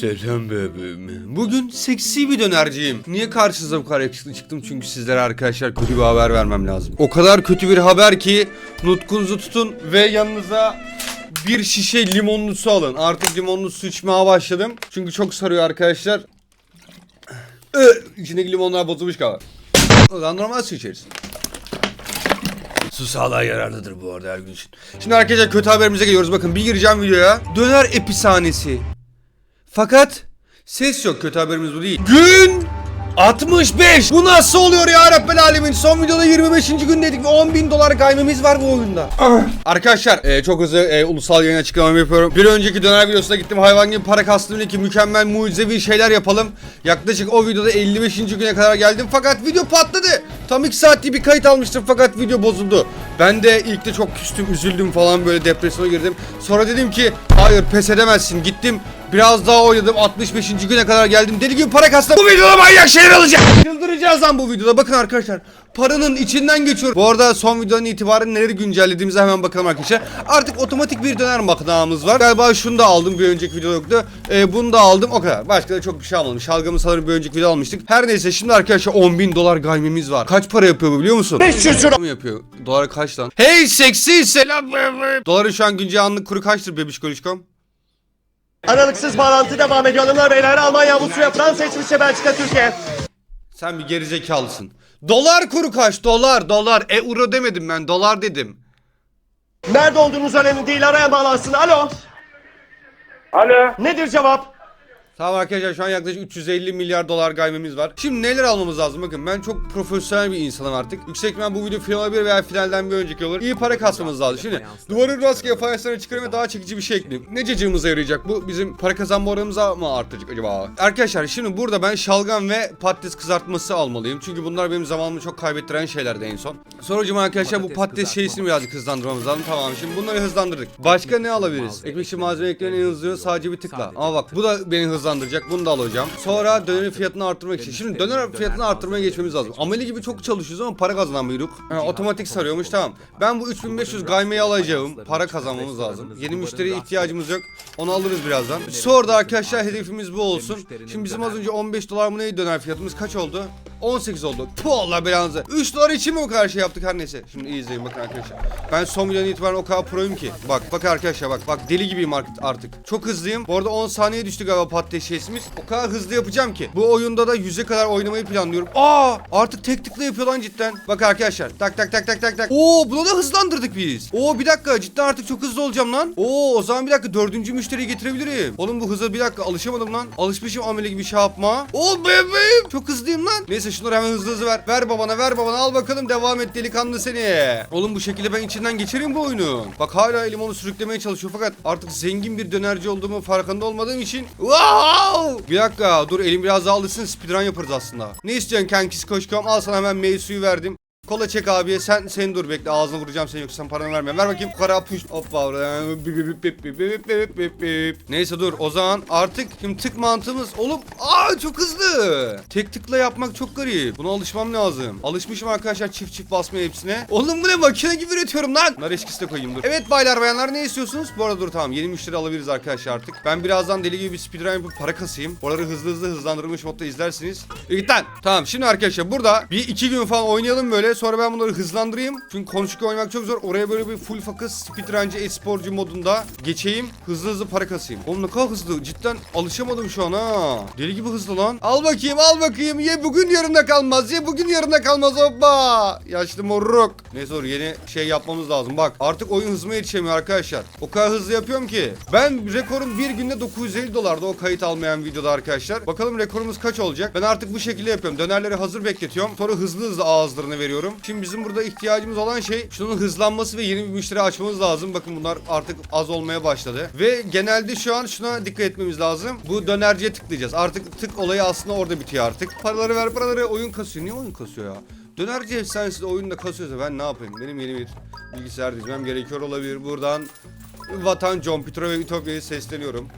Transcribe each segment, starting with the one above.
Selam bebeğim. Bugün seksi bir dönerciyim. Niye karşınıza bu kadar yakışıklı çıktım? Çünkü sizlere arkadaşlar kötü bir haber vermem lazım. O kadar kötü bir haber ki nutkunuzu tutun ve yanınıza bir şişe limonlu su alın. Artık limonlu su içmeye başladım. Çünkü çok sarıyor arkadaşlar. İçindeki limonlar bozulmuş galiba. O zaman normal su içeriz. Su sağlığa yararlıdır bu arada her gün için. Şimdi arkadaşlar kötü haberimize geliyoruz. Bakın bir gireceğim videoya. Döner episanesi. Fakat ses yok. Kötü haberimiz bu değil. Gün 65. Bu nasıl oluyor ya Rabbel Alemin? Son videoda 25. gündeydik ve 10 bin dolar kaymemiz var bu oyunda. Arkadaşlar e, çok hızlı e, ulusal yayın açıklamamı yapıyorum. Bir önceki döner videosuna gittim. Hayvan gibi para kastım ki mükemmel mucizevi şeyler yapalım. Yaklaşık o videoda 55. güne kadar geldim. Fakat video patladı. Tam 2 saatlik bir kayıt almıştım fakat video bozuldu. Ben de ilk de çok küstüm, üzüldüm falan böyle depresyona girdim. Sonra dedim ki hayır pes edemezsin. Gittim Biraz daha oynadım. 65. güne kadar geldim. Deli gibi para kastım. Bu videoda manyak şeyler alacağım. Çıldıracağız lan bu videoda. Bakın arkadaşlar Paranın içinden geçiyor Bu arada son videonun itibaren neleri güncellediğimize hemen bakalım arkadaşlar. Artık otomatik bir döner makinamız var. Galiba şunu da aldım bir önceki videoda yoktu. Ee, Bunu da aldım o kadar. Başka da çok bir şey almadım Şalgamı sanırım bir önceki video almıştık. Her neyse şimdi arkadaşlar 10 bin dolar gaymemiz var. Kaç para yapıyor bu biliyor musun? 500 lira. Mı yapıyor? Dolar kaç lan? Hey seksi selam Doların şu an güncel anlık kuru kaçtır bebişkolişkom? Aralıksız bağlantı devam ediyor. Hanımlar beyler Almanya, Avusturya, Fransa, İsviçre, Belçika, Türkiye. Sen bir gerizekalısın. Dolar kuru kaç? Dolar, dolar. Euro demedim ben, dolar dedim. Nerede olduğunuz önemli değil. Araya bağlansın. Alo. Alo. Nedir cevap? Tamam arkadaşlar şu an yaklaşık 350 milyar dolar gaymemiz var. Şimdi neler almamız lazım? Bakın ben çok profesyonel bir insanım artık. Yüksek ihtimal bu video final olabilir veya finalden bir önceki olur. İyi para kasmamız lazım. Şimdi duvarın rastgele fayanslarına çıkarım ve daha çekici bir şey ekleyeyim. Ne cacığımıza yarayacak bu? Bizim para kazanma oranımıza mı artacak acaba? Arkadaşlar şimdi burada ben şalgam ve patates kızartması almalıyım. Çünkü bunlar benim zamanımı çok kaybettiren şeylerdi en son. Sonucuma arkadaşlar bu Patates şeysini birazcık hızlandırmamız lazım. Tamam şimdi bunları hızlandırdık. Başka ne alabiliriz? Ekmekçi malzeme ekleyen en hızlı sadece bir tıkla. Ama bak bu da beni hızlandıracak. Bunu da alacağım. Sonra dönerin fiyatını arttırmak için. Şimdi döner fiyatını arttırmaya geçmemiz lazım. Ameli gibi çok çalışıyoruz ama para kazanamıyoruz. Ha, otomatik sarıyormuş tamam. Ben bu 3500 gaymeyi alacağım. Para kazanmamız lazım. Yeni müşteriye ihtiyacımız yok. Onu alırız birazdan. Sonra da arkadaşlar hedefimiz bu olsun. Şimdi bizim az önce 15 dolar mı neydi döner fiyatımız kaç oldu? 18 oldu. Puh Allah belanızı. 3 dolar için mi bu kadar şey yaptık her neyse. Şimdi iyi izleyin bakın arkadaşlar. Ben son videodan itibaren o kadar proyum ki. Bak bak arkadaşlar bak. Bak deli gibiyim artık. artık. Çok hızlıyım. Bu arada 10 saniye düştü galiba patates şeysimiz. O kadar hızlı yapacağım ki. Bu oyunda da 100'e kadar oynamayı planlıyorum. Aa artık tek tıkla yapıyor lan cidden. Bak arkadaşlar. Tak tak tak tak tak tak. Oo bunu da hızlandırdık biz. Oo bir dakika cidden artık çok hızlı olacağım lan. Oo o zaman bir dakika dördüncü müşteriyi getirebilirim. Oğlum bu hıza bir dakika alışamadım lan. Alışmışım amele gibi şey yapma. Oo bebeğim. Çok hızlıyım lan. Neyse şunları hemen hızlı hızlı ver. Ver babana ver babana al bakalım devam et delikanlı seni. Oğlum bu şekilde ben içinden geçerim bu oyunu. Bak hala elim onu sürüklemeye çalışıyor fakat artık zengin bir dönerci olduğumu farkında olmadığım için. Wow! Bir dakika dur elim biraz daha alışsın speedrun yaparız aslında. Ne istiyorsun kankisi koşkom al sana hemen meyve suyu verdim. Kola çek abiye sen sen dur bekle ağzına vuracağım seni yoksa sen paranı verme. Ver bakayım kara push. Hoppa. Neyse dur o zaman artık şimdi tık mantığımız oğlum aa çok hızlı. Tek tıkla yapmak çok garip. Buna alışmam lazım. Alışmışım arkadaşlar çift çift basmaya hepsine. Oğlum bu ne makine gibi üretiyorum lan. Nar eşkisi de koyayım dur. Evet baylar bayanlar ne istiyorsunuz? Bu arada dur tamam yeni müşteri alabiliriz arkadaşlar artık. Ben birazdan deli gibi bir speedrun yapıp para kasayım. Oraları hızlı hızlı hızlandırılmış modda izlersiniz. E, Git lan. Tamam şimdi arkadaşlar burada bir iki gün falan oynayalım böyle. Sonra ben bunları hızlandırayım. Çünkü konuşurken oynamak çok zor. Oraya böyle bir full focus speedruncu e-sporcu modunda geçeyim. Hızlı hızlı para kasayım. Oğlum ne kadar hızlı. Cidden alışamadım şu an ha. Deli gibi hızlı lan. Al bakayım al bakayım. Ye bugün yarında kalmaz. Ye bugün yarında kalmaz hoppa. Yaşlı moruk. Neyse dur yeni şey yapmamız lazım. Bak artık oyun hızıma yetişemiyor arkadaşlar. O kadar hızlı yapıyorum ki. Ben rekorum bir günde 950 dolardı o kayıt almayan videoda arkadaşlar. Bakalım rekorumuz kaç olacak. Ben artık bu şekilde yapıyorum. Dönerleri hazır bekletiyorum. Sonra hızlı hızlı ağızlarını veriyorum. Şimdi bizim burada ihtiyacımız olan şey şunun hızlanması ve yeni bir müşteri açmamız lazım. Bakın bunlar artık az olmaya başladı. Ve genelde şu an şuna dikkat etmemiz lazım. Bu dönerciye tıklayacağız. Artık tık olayı aslında orada bitiyor artık. Paraları ver paraları oyun kasıyor. Niye oyun kasıyor ya? Dönerci efsanesi de oyunda kasıyorsa ben ne yapayım? Benim yeni bir bilgisayar dizmem gerekiyor olabilir. Buradan Vatan John Petro ve Ütopya'ya sesleniyorum.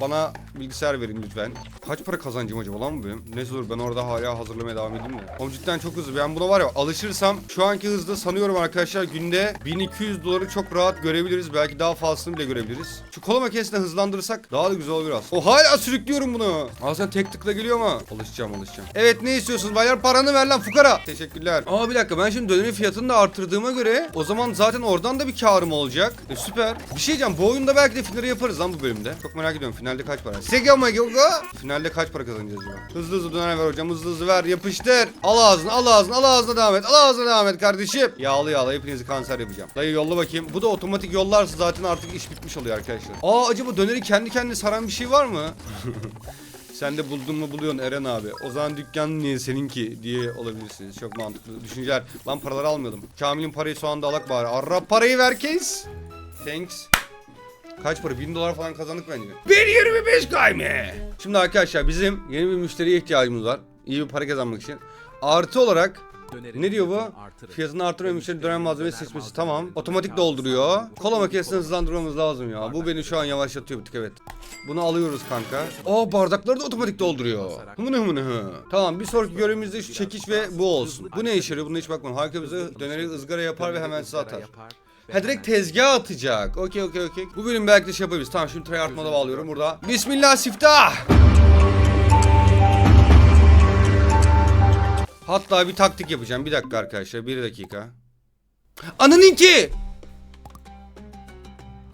Bana bilgisayar verin lütfen. Kaç para kazancım acaba lan bu benim? Neyse dur ben orada hala hazırlamaya devam edeyim de. Oğlum cidden çok hızlı. Ben buna var ya alışırsam şu anki hızda sanıyorum arkadaşlar günde 1200 doları çok rahat görebiliriz. Belki daha fazlasını bile görebiliriz. Şu kola makinesini hızlandırırsak daha da güzel olur aslında. O hala sürüklüyorum bunu. Sen tek tıkla geliyor ama. Alışacağım alışacağım. Evet ne istiyorsunuz baylar? Paranı ver lan fukara. Teşekkürler. Aa bir dakika ben şimdi dönemin fiyatını da arttırdığıma göre o zaman zaten oradan da bir karım olacak. E, süper. Bir şey diyeceğim bu oyunda belki de finali yaparız lan bu bölümde. Çok merak ediyorum finalde kaç para. Sega Magoga. Finalde kaç para kazanacağız acaba? Hızlı hızlı döner ver hocam hızlı hızlı ver yapıştır. Al ağzını al ağzını al ağzına devam et. Al ağzına devam et kardeşim. Yağlı yağlı hepinizi kanser yapacağım. Dayı yolla bakayım. Bu da otomatik yollarsa zaten artık iş bitmiş oluyor arkadaşlar. Aa acaba döneri kendi kendine saran bir şey var mı? Sen de buldun mu buluyorsun Eren abi. O zaman dükkan niye seninki diye olabilirsiniz. Çok mantıklı düşünceler. Lan paraları almıyordum. Kamil'in parayı soğanda alak bari. Arra parayı ver kes. Thanks. Kaç para? 1000 dolar falan kazandık bence. 1.25 kayme. Şimdi arkadaşlar bizim yeni bir müşteriye ihtiyacımız var. İyi bir para kazanmak için. Artı olarak ne diyor bu? Fiyatını artırmaya müşteri dönem malzeme seçmesi tamam. Otomatik dolduruyor. Kola makinesini hızlandırmamız lazım ya. Bu beni şu an yavaşlatıyor bir tık evet. Bunu alıyoruz kanka. Aa bardakları da otomatik dolduruyor. Hımını hımını hı. Tamam bir sonraki görevimizde şu çekiç ve bu olsun. Bu ne işe yarıyor? Buna hiç bakmam. Harika bize döneri ızgara yapar ve hemen size atar. Ha direkt tezgah atacak. Okey okey okey. Bu bölüm belki de şey yapabiliriz. Tamam şimdi try artmada bağlıyorum burada. Bismillah siftah. Hatta bir taktik yapacağım. Bir dakika arkadaşlar. Bir dakika. Ananınki!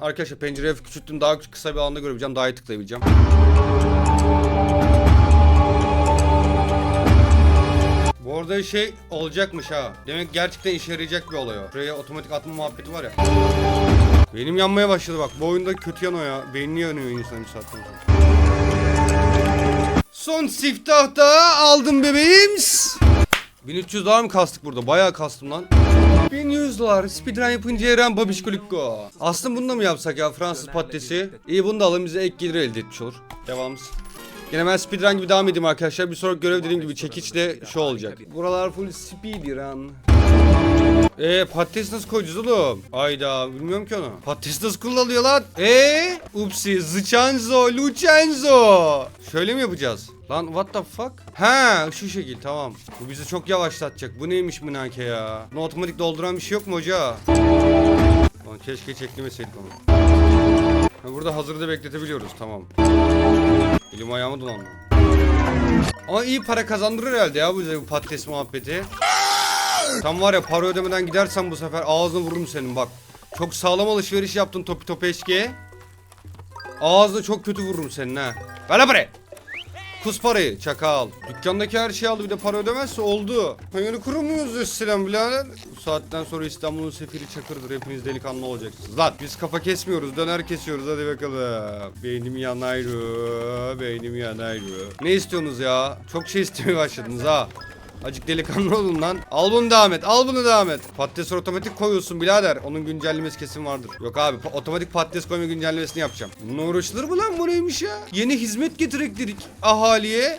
Arkadaşlar pencereyi küçülttüm. Daha kısa bir alanda görebileceğim. Daha iyi tıklayabileceğim. Bu arada şey olacakmış ha. Demek gerçekten işe yarayacak bir olay o. Buraya otomatik atma muhabbeti var ya. Benim yanmaya başladı bak. Bu oyunda kötü yanıyor ya. Beynini yanıyor insanın bir saatten sonra. Son siftahta aldım bebeğim. 1300 dolar mı kastık burada? Bayağı kastım lan. 1100 dolar. Speedrun yapınca Eren Babişkolikko. Aslında bunu da mı yapsak ya Fransız patatesi? İyi bunu da alalım bize ek gelir elde etmiş olur. Devamımız. Yine ben speedrun gibi devam edeyim arkadaşlar. Bir sonraki görev dediğim gibi çekiçle şu olacak. Buralar full speedrun. Eee patates nasıl koyacağız oğlum? Ayda bilmiyorum ki onu. Patates nasıl kullanılıyor lan? Eee? Upsi Zıçanzo Lucenzo. Şöyle mi yapacağız? Lan what the fuck? Ha şu şekil tamam. Bu bizi çok yavaşlatacak. Bu neymiş münake ya? Bunu otomatik dolduran bir şey yok mu hoca? Lan keşke çeklemeseydik onu. Ha, burada hazırda bekletebiliyoruz tamam. Elim ayağımı dolandı. Ama iyi para kazandırır herhalde ya bu bu patates muhabbeti. Tam var ya para ödemeden gidersen bu sefer ağzına vururum senin bak. Çok sağlam alışveriş yaptın topi eşkiye. Ağzına çok kötü vururum senin ha. Ver lan parayı. Kus parayı çakal. Dükkandaki her şeyi aldı bir de para ödemezse oldu. Hayırlı kurum muyuz üstüne birader? Bu saatten sonra İstanbul'un sefiri Çakır'dır. Hepiniz delikanlı olacaksınız. Lan biz kafa kesmiyoruz döner kesiyoruz hadi bakalım. Beynim yanayru. Beynim yanayru. Ne istiyorsunuz ya? Çok şey istemeye başladınız ha. Acık delikanlı olun lan. Al bunu devam et. Al bunu devam et. Patates otomatik koyuyorsun birader. Onun güncellemesi kesin vardır. Yok abi pa- otomatik patates koyma güncellemesini yapacağım. Bununla uğraşılır mı lan bu neymiş ya? Yeni hizmet getirek dedik ahaliye.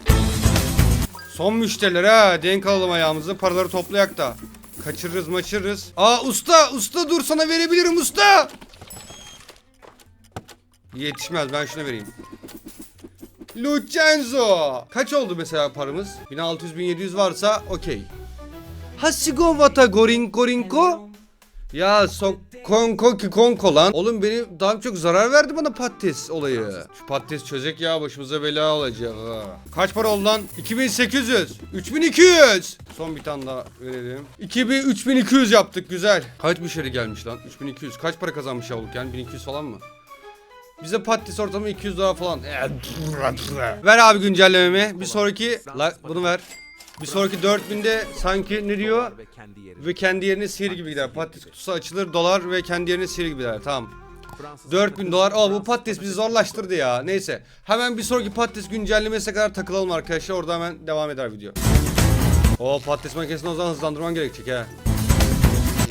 Son müşteriler ha. Denk alalım ayağımızı. Paraları toplayak da. Kaçırırız maçırırız. Aa usta usta dur sana verebilirim usta. Yetişmez ben şuna vereyim. Lucenzo. Kaç oldu mesela paramız? 1600 1700 varsa okey. Hasigo vata gorin gorinko. Ya sok konko ki konko lan. Oğlum beni daha çok zarar verdi bana patates olayı. Şu patates çözecek ya başımıza bela olacak ha. Kaç para oldu lan? 2800. 3200. Son bir tane daha verelim. 2000 3200 yaptık güzel. Kaç müşteri gelmiş lan? 3200. Kaç para kazanmış yavuk yani 1200 falan mı? Bize patates ortamı 200 dolar falan. ver abi güncellememi. Bir sonraki la, bunu ver. Bir sonraki 4000'de sanki ne diyor? Ve kendi yerine sihir gibi gider. Patates kutusu açılır dolar ve kendi yerine sihir gibi gider. Tamam. 4000 dolar. Aa bu patates bizi zorlaştırdı ya. Neyse. Hemen bir sonraki patates güncellemesine kadar takılalım arkadaşlar. Orada hemen devam eder video. O patates makinesini o zaman hızlandırman gerekecek ha.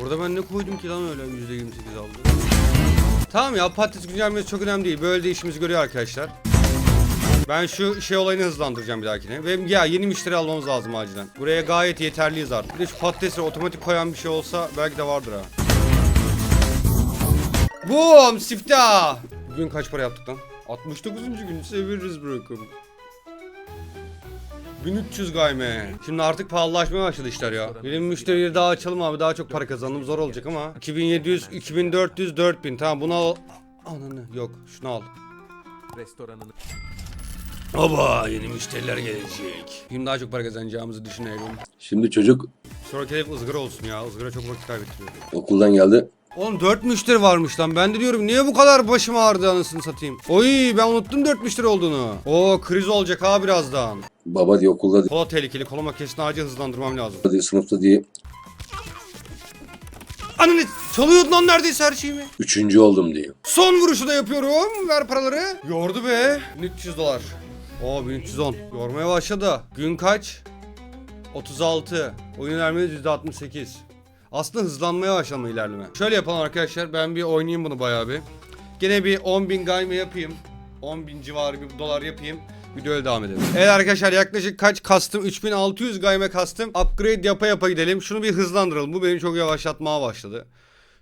Burada ben ne koydum ki lan öyle %28 aldı. Tamam ya patates güncellemesi çok önemli değil. Böyle de işimizi görüyor arkadaşlar. Ben şu şey olayını hızlandıracağım bir dahakine. Ve ya yeni müşteri almamız lazım acilen. Buraya gayet yeterliyiz artık. Bir de şu patatesi otomatik koyan bir şey olsa belki de vardır ha. Boom siftah. Bugün kaç para yaptık lan? 69. gün seviririz bırakım. 1300 gayme. Şimdi artık pahalılaşmaya başladı işler ya. Benim müşterileri daha açalım abi daha çok para kazandım zor olacak ama. 2700, 2400, 4000 tamam bunu al. Ananı yok şunu al. restoranını Baba yeni müşteriler gelecek. Şimdi daha çok para kazanacağımızı düşünelim. Şimdi çocuk Sonraki hedef ızgara olsun ya. Izgara çok vakit kaybettiriyor. okuldan geldi. Oğlum 4 müşteri varmış lan. Ben de diyorum niye bu kadar başım ağrıdı anasını satayım. Oy ben unuttum 4 müşteri olduğunu. Oo kriz olacak ha birazdan. Baba diye okulda Kola tehlikeli. Kola makinesini acil hızlandırmam lazım. diye sınıfta diye Ananı çalıyordun lan neredeyse her şeyimi. üçüncü oldum diyor. Son vuruşu da yapıyorum. Ver paraları. Yordu be. 1300 dolar. Oo 1310. Yormaya başladı. Gün kaç? 36. Oyun ilerlemesi %68. Aslında hızlanmaya başlama ilerleme. Şöyle yapalım arkadaşlar. Ben bir oynayayım bunu bayağı bir. Gene bir 10.000 gayme yapayım. 10.000 civarı bir dolar yapayım. Videoya devam edelim. Evet arkadaşlar yaklaşık kaç kastım? 3600 gayme kastım. Upgrade yapa yapa gidelim. Şunu bir hızlandıralım. Bu beni çok yavaşlatmaya başladı.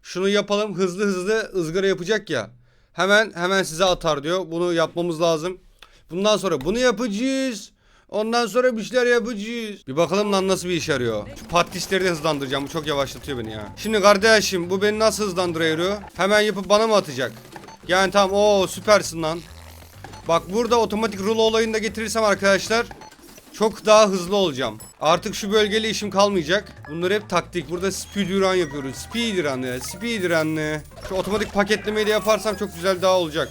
Şunu yapalım hızlı hızlı ızgara yapacak ya. Hemen hemen size atar diyor. Bunu yapmamız lazım. Bundan sonra bunu yapacağız. Ondan sonra bir şeyler yapacağız. Bir bakalım lan nasıl bir iş yarıyor. Şu patisleri de hızlandıracağım. Bu çok yavaşlatıyor beni ya. Şimdi kardeşim bu beni nasıl hızlandırıyor? Hemen yapıp bana mı atacak? Yani tamam o süpersin lan. Bak burada otomatik rulo olayını da getirirsem arkadaşlar çok daha hızlı olacağım. Artık şu bölgeli işim kalmayacak. Bunlar hep taktik. Burada speedrun yapıyoruz. Speedrun ya. Speedrun ya. Şu otomatik paketlemeyi de yaparsam çok güzel daha olacak.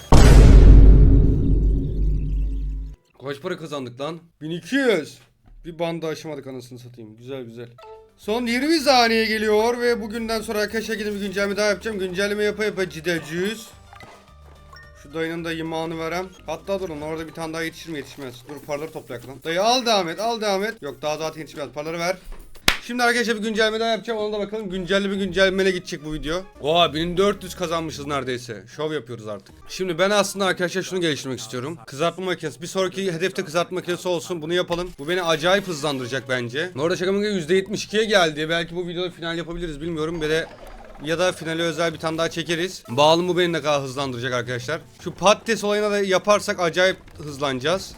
Kaç para kazandık lan? 1200. Bir banda aşamadık anasını satayım. Güzel güzel. Son 20 saniye geliyor ve bugünden sonra arkadaşlar gidip bir güncelleme daha yapacağım. Güncelleme yapa yapa gideceğiz. Şu dayının da yımağını verem. Hatta durun orada bir tane daha yetişir mi yetişmez. Dur paraları toplayak lan. Dayı al devam et al devam et. Yok daha zaten yetişmez paraları ver. Şimdi arkadaşlar bir güncelleme daha yapacağım ona da bakalım güncelli bir güncellemeyle gidecek bu video. Oha 1400 kazanmışız neredeyse. Şov yapıyoruz artık. Şimdi ben aslında arkadaşlar şunu geliştirmek istiyorum. Kızartma makinesi. Bir sonraki hedefte kızartma makinesi olsun. Bunu yapalım. Bu beni acayip hızlandıracak bence. Bu arada şakamın %72'ye geldi. Belki bu videoda final yapabiliriz bilmiyorum. Ve de ya da finale özel bir tane daha çekeriz. Bağlı bu beni ne kadar hızlandıracak arkadaşlar. Şu patates olayına da yaparsak acayip hızlanacağız.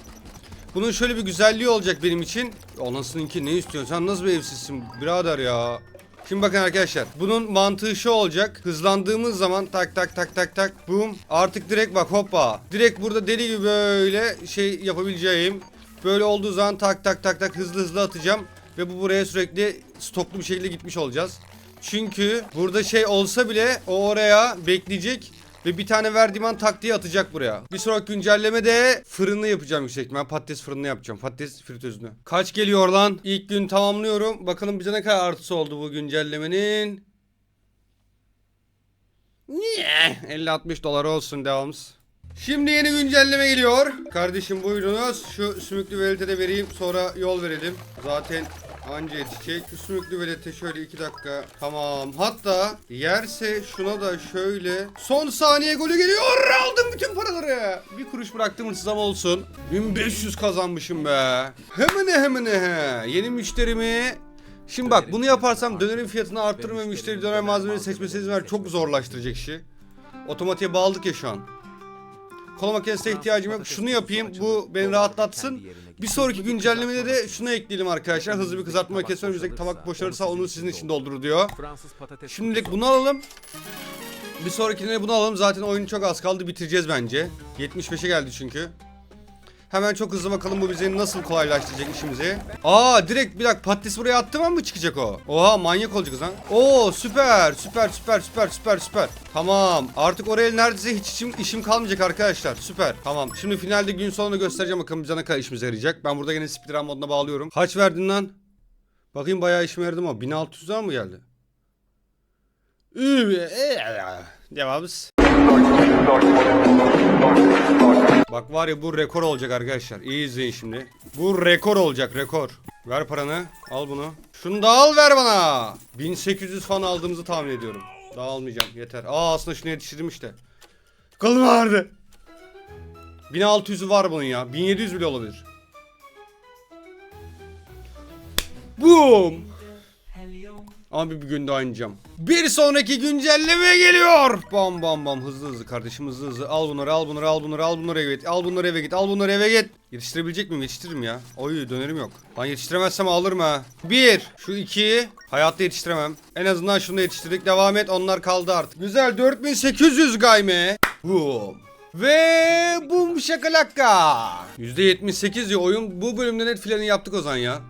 Bunun şöyle bir güzelliği olacak benim için. Anasınınki ne istiyorsun? Sen nasıl bir evsizsin birader ya? Şimdi bakın arkadaşlar. Bunun mantığı şu olacak. Hızlandığımız zaman tak tak tak tak tak boom. Artık direkt bak hoppa. Direkt burada deli gibi böyle şey yapabileceğim. Böyle olduğu zaman tak tak tak tak hızlı hızlı atacağım. Ve bu buraya sürekli stoklu bir şekilde gitmiş olacağız. Çünkü burada şey olsa bile o oraya bekleyecek ve bir tane verdiğim an taktiği atacak buraya. Bir sonraki güncellemede fırını yapacağım yüksek ihtimal. Patates fırını yapacağım. Patates fritözünü. Kaç geliyor lan? İlk gün tamamlıyorum. Bakalım bize ne kadar artısı oldu bu güncellemenin. Niye? 50-60 dolar olsun devamız. Şimdi yeni güncelleme geliyor. Kardeşim buyurunuz. Şu sümüklü velete de vereyim. Sonra yol verelim. Zaten anca yetişecek. Şu sümüklü velete şöyle 2 dakika. Tamam. Hatta yerse şuna da şöyle. Son saniye golü geliyor. Aldım bütün paraları. Bir kuruş bıraktım hırsızam olsun. 1500 kazanmışım be. Hemen hemen he. Yeni müşterimi Şimdi bak bunu yaparsam dönerin fiyatını arttırır ve müşteri döner malzemeyi seçmesi izin ver. Çok zorlaştıracak işi. Otomatiğe bağladık ya şu an. Kola makinesine ihtiyacım yok. Şunu yapayım. Bu beni rahatlatsın. Bir sonraki güncellemede de şunu ekleyelim arkadaşlar. Hızlı bir kızartma makinesi önümüzdeki tabak boşalırsa onu sizin için doldurur diyor. Şimdilik bunu alalım. Bir sonrakine bunu alalım. Zaten oyun çok az kaldı. Bitireceğiz bence. 75'e geldi çünkü. Hemen çok hızlı bakalım bu bize nasıl kolaylaştıracak işimizi. Aa direkt bir dakika patates buraya attım mı çıkacak o? Oha manyak olacak lan. Oo süper süper süper süper süper süper. Tamam artık oraya neredeyse hiç işim, işim kalmayacak arkadaşlar. Süper tamam. Şimdi finalde gün sonunda göstereceğim bakalım bize ne kadar işimize yarayacak. Ben burada yine speedrun moduna bağlıyorum. Kaç verdin lan? Bakayım bayağı işime yaradı ama 1600 daha mı geldi? Üü, e, Devamız. Bak var ya bu rekor olacak arkadaşlar. İyi izleyin şimdi. Bu rekor olacak rekor. Ver paranı. Al bunu. Şunu da al ver bana. 1800 falan aldığımızı tahmin ediyorum. Daha almayacağım yeter. Aa aslında şunu yetiştirdim işte. Kalın vardı. 1600'ü var bunun ya. 1700 bile olabilir. Boom. Ama bir, gün daha oynayacağım. Bir sonraki güncelleme geliyor. Bam bam bam hızlı hızlı kardeşim hızlı hızlı. Al bunları al bunları al bunları al bunları eve git. Al bunları eve git. Al bunları eve git. Yetiştirebilecek miyim? Yetiştiririm ya. Oy dönerim yok. Lan yetiştiremezsem alırım ha. Bir. Şu iki. Hayatta yetiştiremem. En azından şunu yetiştirdik. Devam et. Onlar kaldı artık. Güzel. 4800 gayme. Boom. Ve bum şakalaka. %78 diyor oyun. Bu bölümde net filanı yaptık o zaman ya.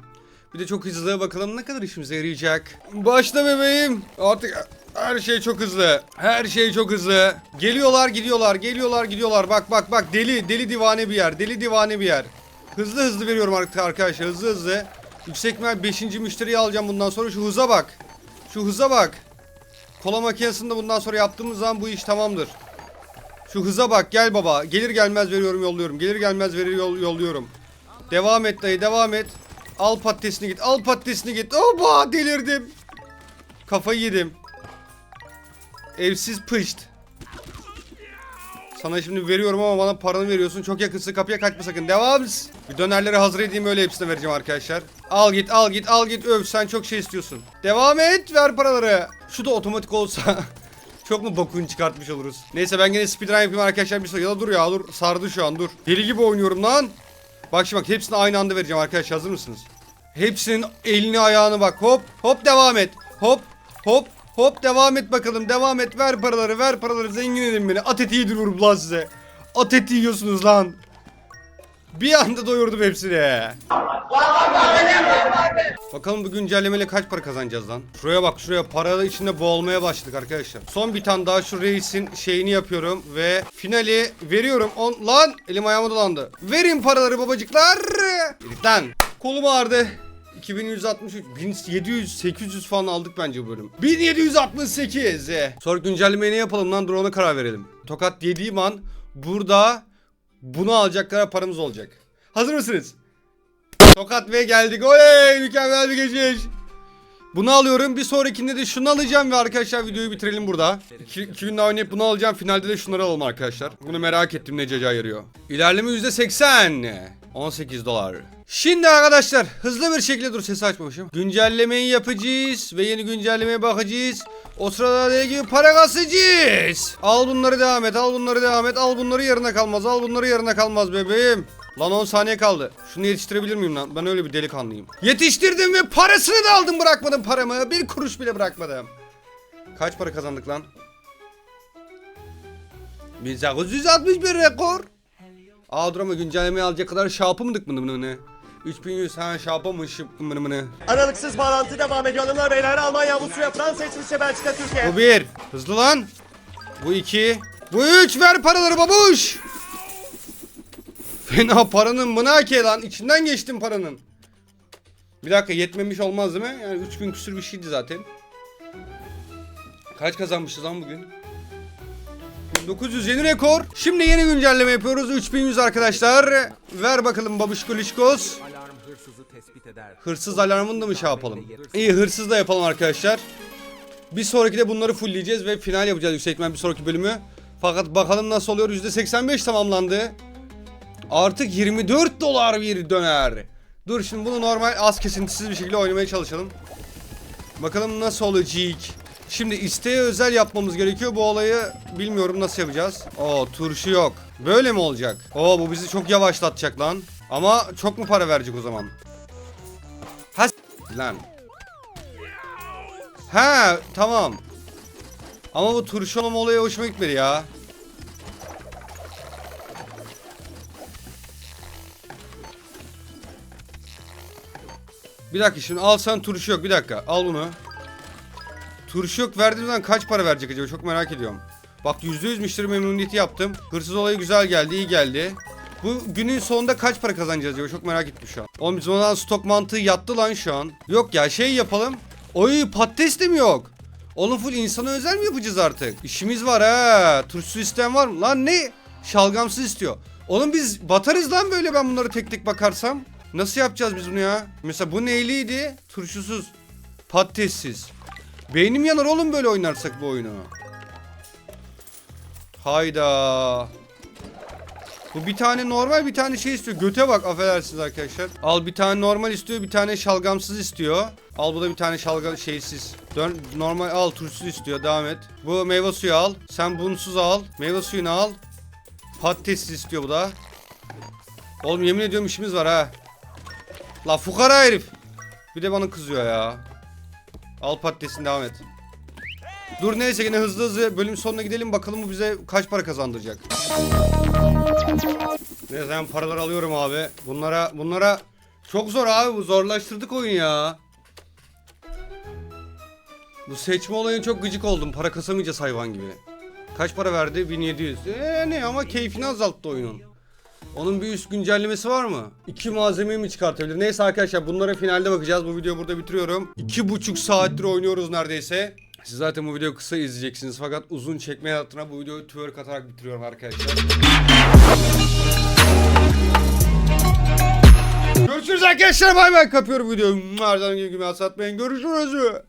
Bir de çok hızlı bakalım ne kadar işimize yarayacak. Başla bebeğim. Artık her şey çok hızlı. Her şey çok hızlı. Geliyorlar gidiyorlar geliyorlar gidiyorlar. Bak bak bak deli deli divane bir yer. Deli divane bir yer. Hızlı hızlı veriyorum artık arkadaşlar hızlı hızlı. Yüksek ihtimal 5. müşteriyi alacağım bundan sonra. Şu hıza bak. Şu hıza bak. Kola makinesinde bundan sonra yaptığımız zaman bu iş tamamdır. Şu hıza bak gel baba. Gelir gelmez veriyorum yolluyorum. Gelir gelmez verir yol, yolluyorum. Devam et dayı devam et. Al patatesini git. Al patatesini git. Oba delirdim. Kafayı yedim. Evsiz pışt. Sana şimdi veriyorum ama bana paranı veriyorsun. Çok yakınsın kapıya kaçma sakın. Devam. Bir dönerleri hazır edeyim öyle hepsine vereceğim arkadaşlar. Al git al git al git öv sen çok şey istiyorsun. Devam et ver paraları. Şu da otomatik olsa. Çok mu bokunu çıkartmış oluruz. Neyse ben gene speedrun yapayım arkadaşlar bir sonra. Ya dur ya dur. Sardı şu an dur. Deli gibi oynuyorum lan. Bak şimdi bak hepsini aynı anda vereceğim arkadaşlar hazır mısınız? Hepsinin elini ayağını bak hop hop devam et. Hop hop hop devam et bakalım devam et ver paraları ver paraları zengin edin beni. At eti yediriyorum lan size. At eti yiyorsunuz lan. Bir anda doyurdum hepsini. Bakalım bu güncellemeyle kaç para kazanacağız lan? Şuraya bak şuraya para içinde boğulmaya başladık arkadaşlar. Son bir tane daha şu reisin şeyini yapıyorum ve finali veriyorum. On lan elim ayağıma dolandı. Verin paraları babacıklar. Lan. Kolum ağrıdı. 2163 1700 800 falan aldık bence bu bölüm. 1768. Sonra güncellemeyi ne yapalım lan dur ona karar verelim. Tokat yediğim an burada bunu alacaklara paramız olacak. Hazır mısınız? Tokat ve geldik. Oley mükemmel bir geçiş. Bunu alıyorum. Bir sonrakinde de şunu alacağım ve arkadaşlar videoyu bitirelim burada. İki, gün daha oynayıp bunu alacağım. Finalde de şunları alalım arkadaşlar. Bunu merak ettim ne ceca yarıyor. İlerleme %80. 18 dolar. Şimdi arkadaşlar hızlı bir şekilde dur sesi açmamışım. Güncellemeyi yapacağız ve yeni güncellemeye bakacağız. O sırada ne gibi para kasacağız. Al bunları devam et, al bunları devam et, al bunları yarına kalmaz, al bunları yarına kalmaz bebeğim. Lan 10 saniye kaldı. Şunu yetiştirebilir miyim lan? Ben öyle bir delikanlıyım. Yetiştirdim ve parasını da aldım bırakmadım paramı. Bir kuruş bile bırakmadım. Kaç para kazandık lan? 1861 rekor. Aa dur ama güncellemeyi alacak kadar şapı mıdık mı ne? 3100 ha şapamış mını mını. Aralıksız bağlantı devam ediyor hanımlar beyler. Almanya, Avusturya, Fransa, İsviçre, Belçika, Türkiye. Bu bir. Hızlı lan. Bu iki. Bu üç. Ver paraları babuş. Fena paranın mınake lan. İçinden geçtim paranın. Bir dakika yetmemiş olmaz değil mi? Yani 3000 küsür bir şeydi zaten. Kaç kazanmışız lan bugün? 1900 yeni rekor. Şimdi yeni güncelleme yapıyoruz. 3100 arkadaşlar. Ver bakalım eder. Hırsız alarmını da mı şey yapalım? İyi hırsız da yapalım arkadaşlar. Bir sonraki de bunları fullleyeceğiz ve final yapacağız yüksek ihtimal bir sonraki bölümü. Fakat bakalım nasıl oluyor. %85 tamamlandı. Artık 24 dolar bir döner. Dur şimdi bunu normal az kesintisiz bir şekilde oynamaya çalışalım. Bakalım nasıl olacak. Şimdi isteğe özel yapmamız gerekiyor. Bu olayı bilmiyorum nasıl yapacağız. Oo turşu yok. Böyle mi olacak? Oo bu bizi çok yavaşlatacak lan. Ama çok mu para verecek o zaman? Ha lan. Ha tamam. Ama bu turşu olma olayı hoşuma gitmedi ya. Bir dakika şimdi al sen turşu yok bir dakika al bunu. Turşu yok verdiğim zaman kaç para verecek acaba çok merak ediyorum. Bak %100 müşteri memnuniyeti yaptım. Hırsız olayı güzel geldi iyi geldi. Bu günün sonunda kaç para kazanacağız acaba çok merak ettim şu an. Oğlum bizim olan stok mantığı yattı lan şu an. Yok ya şey yapalım. Oy patates de mi yok? Oğlum full insana özel mi yapacağız artık? İşimiz var ha. Turşu isteyen var mı? Lan ne? Şalgamsız istiyor. Oğlum biz batarız lan böyle ben bunları tek tek bakarsam. Nasıl yapacağız biz bunu ya? Mesela bu neyliydi? Turşusuz. Patatessiz. Beynim yanar oğlum böyle oynarsak bu oyunu. Hayda. Bu bir tane normal bir tane şey istiyor. Göte bak affedersiniz arkadaşlar. Al bir tane normal istiyor bir tane şalgamsız istiyor. Al bu da bir tane şalgam şeysiz. Dön, normal al turşusuz istiyor devam et. Bu meyve suyu al. Sen bunsuz al. Meyve suyunu al. Patatessiz istiyor bu da. Oğlum yemin ediyorum işimiz var ha. La fukara herif. Bir de bana kızıyor ya. Al patatesini devam et. Dur neyse yine hızlı hızlı bölüm sonuna gidelim bakalım bu bize kaç para kazandıracak. Neyse ben paraları alıyorum abi. Bunlara bunlara çok zor abi bu zorlaştırdık oyunu ya. Bu seçme olayına çok gıcık oldum. Para kasamayacağız hayvan gibi. Kaç para verdi? 1700. Eee ne ama keyfini azalttı oyunun. Onun bir üst güncellemesi var mı? İki malzemeyi mi çıkartabilir? Neyse arkadaşlar bunlara finalde bakacağız. Bu videoyu burada bitiriyorum. İki buçuk saattir oynuyoruz neredeyse. Siz zaten bu videoyu kısa izleyeceksiniz fakat uzun çekme adına bu videoyu twerk atarak bitiriyorum arkadaşlar. Görüşürüz arkadaşlar bay bay kapıyorum videoyu. Ardından gibi atmayın. Görüşürüz.